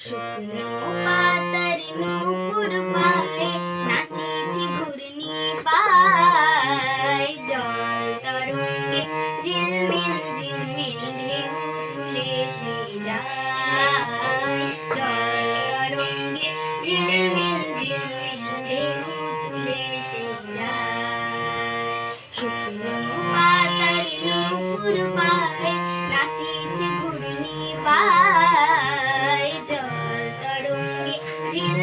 শুকনো পাতার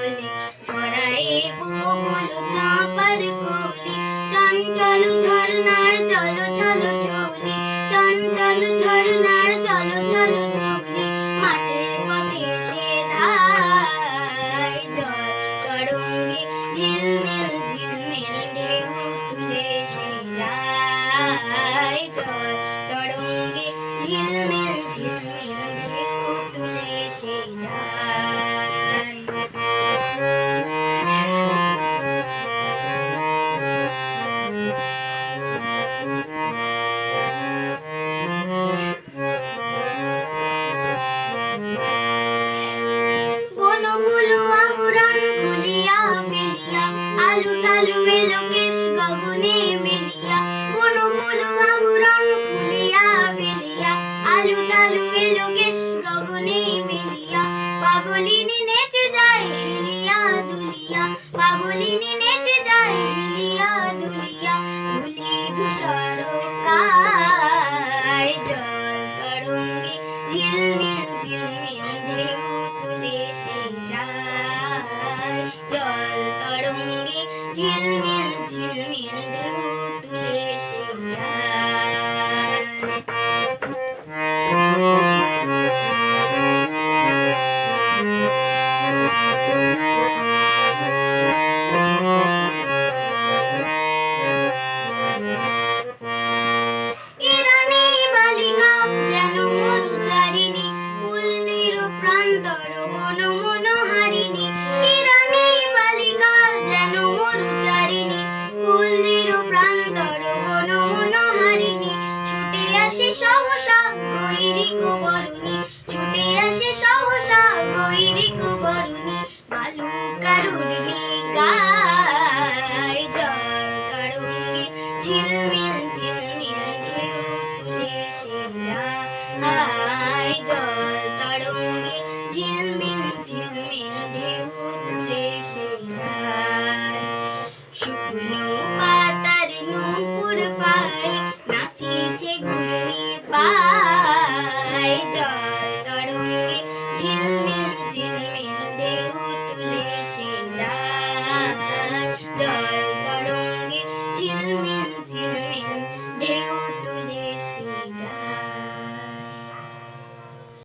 দোলে ঝরাই বুকুল চাপার কোলে চঞ্চল ঝরনার চল চল চলে। চঞ্চল ঝরনার চল চল চলে। মাঠের পথে সে ধায় জল। তরঙ্গে ঝিলমিল ঝিলমিল ঢেউ তুলে সে যায় জল। তরঙ্গে ঝিলমিল ঝিলমিল ঢেউ তুলে সে যায় পাগলিনী নেচে যায় হিলিয়া দুলিয়া, ধুলি ধূসর কায়। জল তরঙ্গে ঝিলমিল ঝিলমিল ঢেউ তুলে সে যায়। জল তরঙ্গে ঝিলমিল বরণে। ছুটে আসে সহসা গৈরিক বরণে বালু কারুণী গায় জল কারুঙ্গি ঝিলমিল ঝিলমিল ঢেউ তুলে সে যায়। জল কারুঙ্গি ঝিলমিল ঝিলমিল ঢেউ তুলে সে যায়। শুকনো